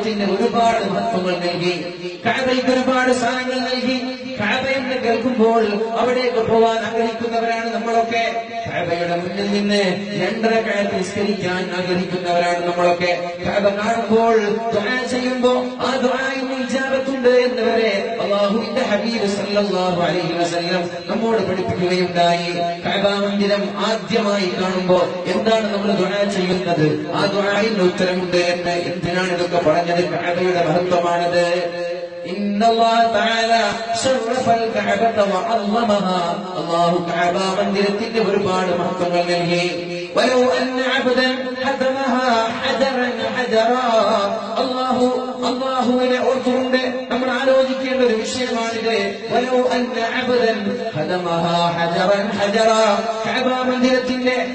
മന്ദിരത്തിന് ഒരുപാട് മഹത്വങ്ങൾ നൽകി കഴബയ്ക്ക് ഒരുപാട് സ്ഥാനങ്ങൾ നൽകി. എന്ന് കേൾക്കുമ്പോൾ അവിടേക്ക് പോവാൻ ആഗ്രഹിക്കുന്നവരാണ് നമ്മളൊക്കെ. കഅബയുടെ മുന്നിൽ നിന്ന് രണ്ടര കഴ നിസ്കരിക്കാൻ ആഗ്രഹിക്കുന്നവരാണ് നമ്മളൊക്കെ. കഅബ കാണുമ്പോൾ ചെയ്യുമ്പോൾ ആ ദുആയിൽ ഇജാബത്തുണ്ട് എന്ന് വരെ അള്ളാഹുവിന്റെ ഹബീബ് സല്ലല്ലാഹു അലൈഹി വസല്ലം നമ്മോട് പഠിപ്പിക്കുകയുണ്ടായി കഅബ മന്ദിരം ആദ്യമായി കാണുമ്പോൾ എന്താണ് നമ്മൾ ദുആ ചെയ്യുന്നത് ആ ദുആയിൽ ഉത്തരമുണ്ട് എന്ന് എന്തിനാണ് ഇതൊക്കെ പറഞ്ഞത് കഅബയുടെ മഹത്വമാണത് إن الله تعالى شرف الكعبة وعظمها الله كعبة മന്ദിരത്തിന്റെ ഒരുപാട് മഹത്വങ്ങൾ നൽകി ولو أن عبدا حكمها حجرا حجرا അള്ളാഹു അള്ളാഹുവിനെ ഓർത്തുകൊണ്ട് നമ്മൾ ആലോചിക്കേണ്ട ഒരു വിഷയമാണിത്തിന്റെ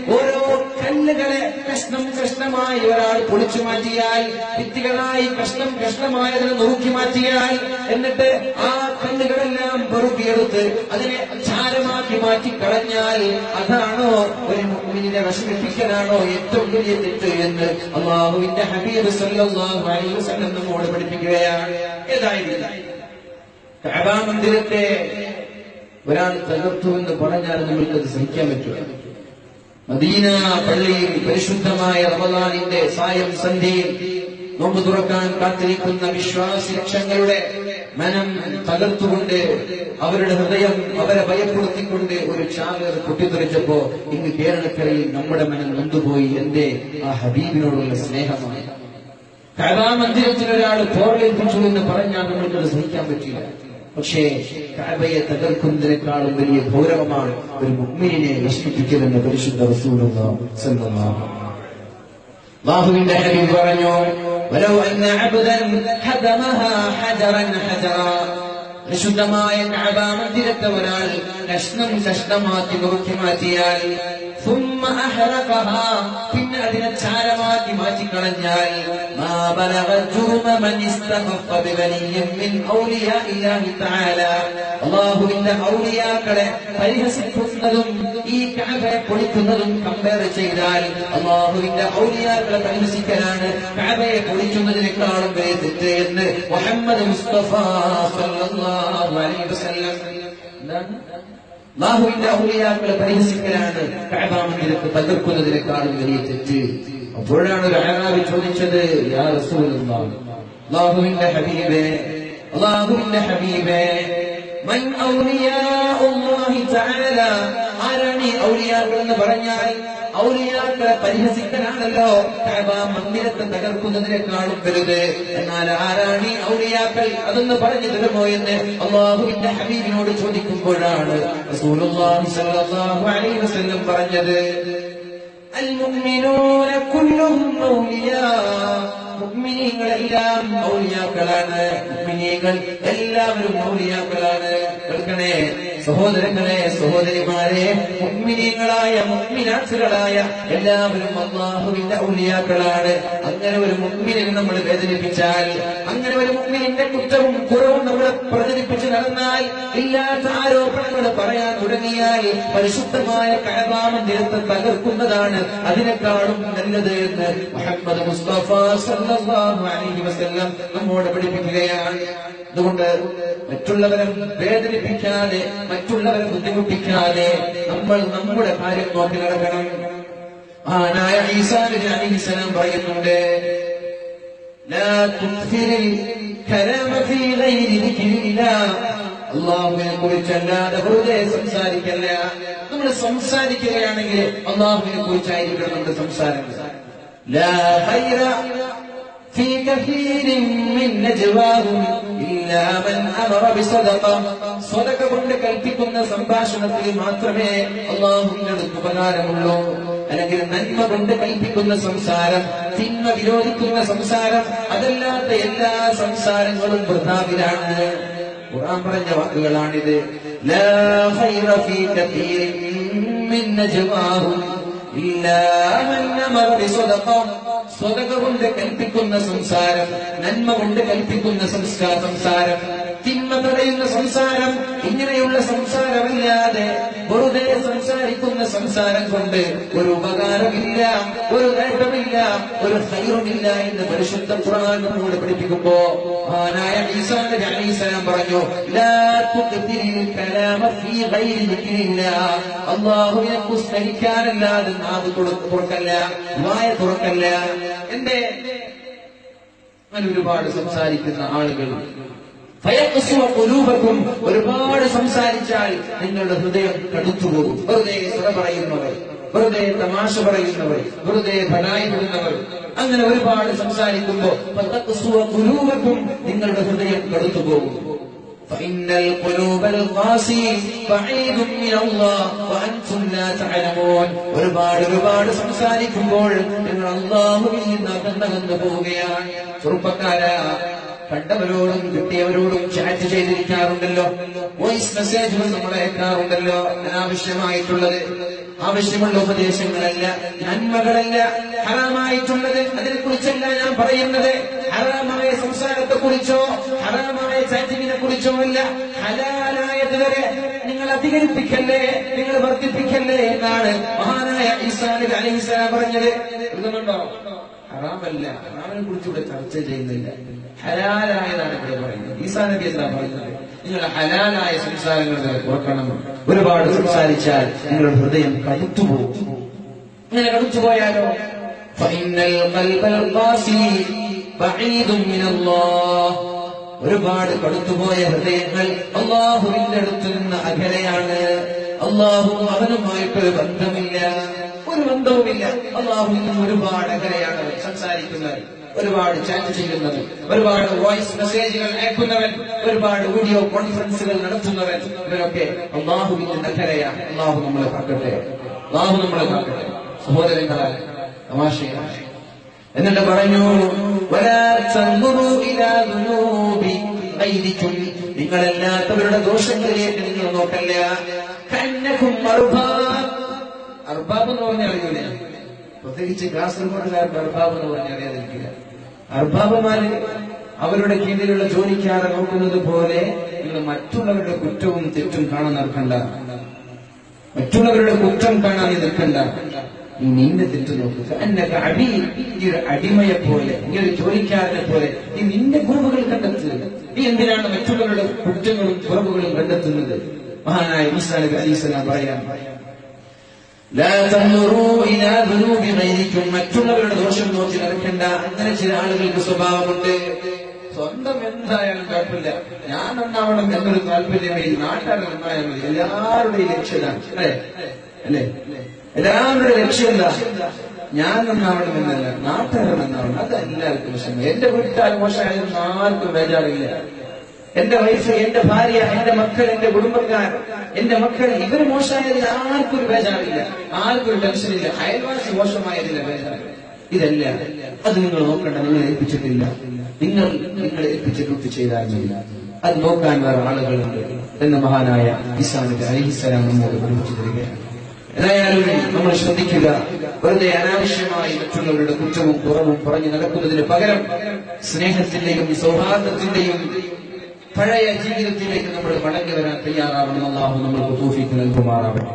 ഓരോ കല്ലുകളെ കഷ്ണം കഷ്ണമായി ഒരാൾ പൊളിച്ചു മാറ്റിയാൽ ഭിത്തികളായി കഷ്ണം കഷ്ണമായതിനെ നോക്കി മാറ്റിയാൽ എന്നിട്ട് ആ കല്ലുകളെല്ലാം പെറുക്കിയെടുത്ത് അതിനെ ചാരമാക്കി മാറ്റി കളഞ്ഞാൽ അതാണ് മുഅ്മിനിനെ വശമിപ്പിക്കലാണോ ഏറ്റവും വലിയ തെറ്റ് എന്ന് അള്ളാഹുവിന്റെ ഹബീബ് സല്ലല്ലാഹു അലൈഹി വസല്ലം നമ്മോട് പഠിപ്പിക്കുകയാണ്. കഅബ മന്ദിരത്തെ ഒരാൾ തകർത്തു എന്ന് പറഞ്ഞാൽ നമ്മൾക്കത് സഹിക്കാൻ പറ്റുക മദീന പള്ളിയിൽ പരിശുദ്ധമായ റമദാനിന്റെ സായം സന്ധ്യയിൽ നോമ്പ് തുറക്കാൻ കാത്തിരിക്കുന്ന വിശ്വാസി ലക്ഷങ്ങളുടെ മനം തകർത്തുകൊണ്ട് അവരുടെ ഹൃദയം അവരെ ഭയപ്പെടുത്തിക്കൊണ്ട് ഒരു ചാകർ പൊട്ടിത്തെറിച്ചപ്പോ ഇന്ന് കേരളക്കരയിൽ നമ്മുടെ മനം നൊന്തുപോയി. എന്റെ ആ ഹബീബിനോടുള്ള സ്നേഹമാണ്. മന്ദിരത്തിൽ ഒരാൾ പോരേൽപ്പിച്ചു എന്ന് പറഞ്ഞാൽ നമ്മൾക്കത് സഹിക്കാൻ പറ്റില്ല. പക്ഷേ കഥയെ തകർക്കുന്നതിനേക്കാളും വലിയ ഗൗരവമാണ് ഒരു മുഗ്മിനെ വിഷമിപ്പിക്കലെന്ന് പരിശുദ്ധ റസൂലുള്ളാഹി സ്വന്തമാണ് ബാഹുവിന്റെ ഹബീബ് പറഞ്ഞു. വലൗ അന്ന അബ്ദൻ ഹദമഹ ഹജറൻ ഹജറ പരിശുദ്ധമായ കഅബ മന്ദിരത്തെ ഒരാൾ കഷ്ണം കഷ്ണമാക്കി നുറുക്കി മാറ്റിയാൽ ثم أحرقها പിന്നെ അതിനെ ചാരമാക്കി മാറ്റിക്കളഞ്ഞാൽ അള്ളാഹുവിന്റെ ഔലിയാക്കളെ പരിഹസിക്കുന്നതും ഈ കാബയെ പൊളിക്കുന്നതും കമ്പയർ ചെയ്താൽ അള്ളാഹുവിന്റെ ഔലിയാക്കളെ പരിഹസിക്കലാണ് കാബയെ പൊളിക്കുന്നതിനേക്കാളും എന്ന് മുഹമ്മദ് മുസ്തഫ സല്ലല്ലാഹു അലൈഹി വസല്ലം. എന്താണ്? അള്ളാഹുവിന്റെ ഔലിയാക്കളെ പരിഹസിക്കലാണ് കഅബ മന്ദിരത്തെ തകർക്കുന്നതിനേക്കാളും വലിയ തെറ്റ്. അപ്പോഴാണ് ഒരു അഴകാവി ചോദിച്ചത് യാ റസൂലുള്ളാഹ് അള്ളാഹുവിന്റെ ഹബീബേ അള്ളാഹുവിന്റെ ഹബീബേ മൻ ഔലിയാഉല്ലാഹി തആല ആരാണ് ഈ ഔലിയാക്കൾ എന്ന് പറഞ്ഞാൽ ഔലിയാക്കളെ പരിഹസിക്കലാണല്ലോ കഅബ മന്ദിരത്തെ തകർക്കുന്നതിനേക്കാളും വലുത് എന്നാൽ ആരാണ് ഈ ഔലിയാക്കൾ അതൊന്ന് പറഞ്ഞു തരുമോ എന്ന് അള്ളാഹുവിന്റെ ഹബീബിനോട് ചോദിക്കുമ്പോഴാണ് റസൂലുള്ളാഹി സ്വല്ലല്ലാഹു അലൈഹി വസല്ലം പറഞ്ഞത് المؤمنون كلهم أولياء മുഗ്മിനീങ്ങളെല്ലാം ഔലിയാക്കളാണ് മുഗ്മിനീങ്ങൾ എല്ലാവരും ഔലിയാക്കളാണ് കേൾക്കണേ സഹോദരങ്ങളെ സഹോദരിമാരെ മുഗ്മിനീങ്ങളായ മുഗ്മിനാക്സുകളായ എല്ലാവരും അള്ളാഹുവിന്റെ ഔലിയാക്കളാണ്. അങ്ങനെ ഒരു മുഗ്മിനെ നമ്മൾ വേദനിപ്പിച്ചാൽ അങ്ങനെ ഒരു മുഗ്മിനിന്റെ കുറ്റവും കുറവും നമ്മൾ പ്രചരിപ്പിച്ച് നടന്നാൽ ഇല്ലാത്ത ആരോപണങ്ങൾ പറയാൻ തുടങ്ങിയാൽ പരിശുദ്ധമായ കഴവാമന്ദിരത്തെ തകർക്കുന്നതാണ് അതിനേക്കാളും നല്ലത് എന്ന് മുഹമ്മദ് മുസ്തഫ സല്ലല്ലാഹു അലൈഹി വസല്ലം നമ്മോട് പഠിപ്പിക്കുകയാണ്. അതുകൊണ്ട് മറ്റുള്ളവരെ വേദനിപ്പിക്കാതെ മറ്റുള്ളവരെ ബുദ്ധിമുട്ടിക്കാതെ നമ്മൾ നമ്മുടെ കാര്യം നോക്കി നടക്കണം ആനായ ഈസാ നബി അലൈഹിസ്സലാം പറയുന്നുണ്ട് لا تكثر الكلام في غير ذكر الله അള്ളാഹുവിനെ കുറിച്ചല്ലാതെ വെറുതെ സംസാരിക്കല്ല നമ്മൾ സംസാരിക്കുകയാണെങ്കിൽ അള്ളാഹുവിനെ കുറിച്ചായിരിക്കണം നമ്മുടെ സംസാരം لا خير في كثير من نجواهم സ്വതക കൊണ്ട് കൽപ്പിക്കുന്ന സംഭാഷണത്തിൽ മാത്രമേ അള്ളാഹുവിന്റെ അടുത്ത് ഉപകാരമുള്ളൂ. അല്ലെങ്കിൽ നന്മ കൊണ്ട് കൽപ്പിക്കുന്ന സംസാരം തിന്മ വിരോധിക്കുന്ന സംസാരം അതല്ലാത്ത എല്ലാ സംസാരങ്ങളും വൃതാവിലാണ് ഖുർആൻ പറഞ്ഞ വാക്കുകളാണിത്. ലാ ഖൈറ ഫീ കതീരിൻ മിൻ നജ്വാഹും ഇല്ലാ മൻ അമറ ബിസദഖ. സ്വതക കൊണ്ട് കൽപ്പിക്കുന്ന സംസാരം നന്മ കൊണ്ട് കൽപ്പിക്കുന്ന സംസ്കാര സംസാരം. തിന്മ തടയുന്ന സംസാരം ഇങ്ങനെയുള്ള സംസാരമില്ലാതെ വെറുതെ സംസാരിക്കുന്ന സംസാരം കൊണ്ട് ഒരു ഉപകാരമില്ല ഒരു നേട്ടമില്ല ഒരു ഹൈറുമില്ല എന്ന് പരിശുദ്ധ ഖുർആൻ പഠിപ്പിക്കുമ്പോ മഹാനായ ഈസാ പറഞ്ഞു ലാ തുക്തിരിൽ കലാമ ഫീ പുസ്തരിക്കാനല്ലാതെ നാവ് തുറ- തുറക്കല്ല വായ തുറക്കല്ല. എന്റെ ഒരുപാട് സംസാരിക്കുന്ന ആളുകൾ ഫയഖ്സുവ ഖുലൂബക്കും ഒരുപാട് സംസാരിച്ചാൽ നിങ്ങളുടെ ഹൃദയം കടുത്തുപോകും വെറുതെ സുറ പറയുന്നവർ വെറുതെ തമാശ പറയുന്നവർ വെറുതെ ഭനായി വിടുന്നവർ അങ്ങനെ ഒരുപാട് സംസാരിക്കുമ്പോ ഫയഖ്സുവ ഖുലൂബക്കും നിങ്ങളുടെ ഹൃദയം കടുത്തുപോകും فإن القلوب القاسي بعيد من الله وأنتم لا تعلمون ഒരുപാട് ഒരുപാട് സംസാരിക്കുമ്പോൾ നിങ്ങൾ അള്ളാഹുവിൽ നിന്ന് അകന്നകന്നു പോവുകയാണ് ചെറുപ്പക്കാരാ കണ്ടവരോടും കിട്ടിയവരോടും ചാറ്റ് ചെയ്തിരിക്കാറുണ്ടല്ലോ. വോയിസ് മെസ്സേജുകൾ നമ്മൾ അയക്കാറുണ്ടല്ലോ. അനാവശ്യമായിട്ടുള്ളത് ആവശ്യമുള്ള ഉപദേശങ്ങളല്ല നന്മകളല്ല ഹറാമായിട്ടുള്ളത്. അതിനെക്കുറിച്ചല്ല ഞാൻ പറയുന്നത്. ഹറാമായ സംസാരത്തെ കുറിച്ചോ ഹറാമായ ചാറ്റിങ്ങിനെ കുറിച്ചോ അല്ല ഹലാലായത് വരെ നിങ്ങൾ അധികരിപ്പിക്കല്ലേ നിങ്ങൾ വർദ്ധിപ്പിക്കല്ലേ എന്നാണ് മഹാനായ ഈസാ നബി അലൈഹിസ്സലാം പറഞ്ഞത് എഴുതുന്നുണ്ടോ ഹറാമല്ല ഹറാമിനെ കുറിച്ച് ഇവിടെ ചർച്ച ചെയ്യുന്നില്ല ഹലാലായതാണ് ഇവിടെ പറയുന്നത് ഈസാ നബി എന്താ പറയുന്നത് നിങ്ങൾ ഹലാലായ സംസാരങ്ങൾ നിങ്ങൾ കുറക്കണം ഒരുപാട് സംസാരിച്ചാൽ നിങ്ങളുടെ ഹൃദയം കടുത്തുപോകും ഇങ്ങനെ കടുത്തുപോയാലോ فإن القلب القاسي بعيد من الله ഒരുപാട് കടുത്തുപോയ ഹൃദയങ്ങൾ അള്ളാഹുവിന്റെ അടുത്ത് നിന്ന് അകലെയാണ്. അള്ളാഹു അവനുമായിട്ടൊരു ബന്ധമില്ല. ഒരു ബന്ധവുമില്ല. അള്ളാഹുവിൽ നിന്ന് ഒരുപാട് അകലെയാണ് സംസാരിക്കുന്നത്. ഒരുപാട് ചാറ്റ് ചെയ്യുന്നത് ഒരുപാട് വോയിസ് മെസ്സേജുകൾ അയക്കുന്നവൻ ഒരുപാട് വീഡിയോ കോൺഫറൻസുകൾ നടത്തുന്നവൻ ഇവരൊക്കെ അള്ളാഹുവിന്റെ അകലെയാണ്. അള്ളാഹു നമ്മളെ കാക്കട്ടെ. അള്ളാഹു നമ്മളെ കാക്കട്ടെ. സഹോദരങ്ങളെ തമാശയാണ് എന്നിട്ട് പറഞ്ഞു. നിങ്ങളല്ലാത്തവരുടെ ദോഷങ്ങളിലേക്ക് നിങ്ങൾ നോക്കല്ല. കന്നക്കും അർബാബ്. എന്ന് പറഞ്ഞാൽ അറിയില്ല പ്രത്യേകിച്ച് കാസർഗോഡുകാരുടെ അർബാബ് എന്ന് പറഞ്ഞാൽ അറിയാതിരിക്കില്ല. അർബാബുമാര് അവരുടെ കീഴിലുള്ള ജോലിക്കാരെ നോക്കുന്നത് പോലെ നിങ്ങൾ മറ്റുള്ളവരുടെ കുറ്റവും തെറ്റും കാണാൻ നിൽക്കണ്ട മറ്റുള്ളവരുടെ കുറ്റം കാണാൻ നിൽക്കണ്ട. നീ നിന്റെ തെറ്റ് നോക്കുക അടി ഈ ഒരു അടിമയെ പോലെ നീ ഒരു പോലെ നീ നിന്റെ കുറവുകൾ കണ്ടെത്തുക നീ എന്തിനാണ് മറ്റുള്ളവരുടെ കുറ്റങ്ങളും കുറവുകളും കണ്ടെത്തുന്നത്? മഹാനായ ഈസാ നബി പറയാം മറ്റുള്ളവരുടെ ദോഷം നോക്കി നടക്കണ്ട. അങ്ങനെ ചില ആളുകൾക്ക് സ്വഭാവമുണ്ട്. സ്വന്തം എന്തായാലും കുഴപ്പമില്ല. ഞാൻ നന്നാവണം എന്നൊരു താല്പര്യമേ ഈ നാട്ടുകാർ നന്നായാൽ മതി. എല്ലാവരുടെയും ലക്ഷ്യതാണ് അല്ലേ? അല്ലേ? എല്ലാവരുടെ ലക്ഷ്യം എന്താ? ഞാൻ നന്നാവണം എന്നല്ല നാട്ടുകാരൻ നന്നാവണം അത് എല്ലാവർക്കും വിഷമം. എന്റെ മോശമായാലും ആർക്കും ബേജാറില്ല എന്റെ വൈഫ് എന്റെ ഭാര്യ എന്റെ മക്കൾ എന്റെ കുടുംബക്കാർ എന്റെ മക്കൾ ഇവർ മോശമായതിൽ ആർക്കും ഒരു ബേജാറില്ല ആർക്കും ഒരു ടെൻഷനില്ല അയൽവാസി മോശമായതില്ല ബേജാറ് ഇതല്ല അത് നിങ്ങൾ നോക്കണ്ട. നിങ്ങൾ ഏൽപ്പിച്ചിട്ടില്ല. നിങ്ങൾ നിങ്ങൾ ഏൽപ്പിച്ചിട്ട് ചെയ്താൽ മതി. അത് നോക്കാൻ വേറെ ആളുകളുണ്ട്. എന്ന മഹാനായ ഇസാമിന്റെ അലിസ്സലാം നമ്മോട് പഠിപ്പിച്ചു തരികയാണ് ഏതായാലും നമ്മൾ ശ്രദ്ധിക്കുക. വെറുതെ അനാവശ്യമായി മറ്റുള്ളവരുടെ കുറ്റവും കുറവും പറഞ്ഞു നടക്കുന്നതിന് പകരം സ്നേഹത്തിന്റെയും സൗഹാർദ്ദത്തിന്റെയും പഴയ ജീവിതത്തിലേക്ക് നമ്മൾ മടങ്ങി വരാൻ തയ്യാറാവണം അള്ളാഹു നമ്മൾ തോഫിക്ക് നൽകുമാറാവണം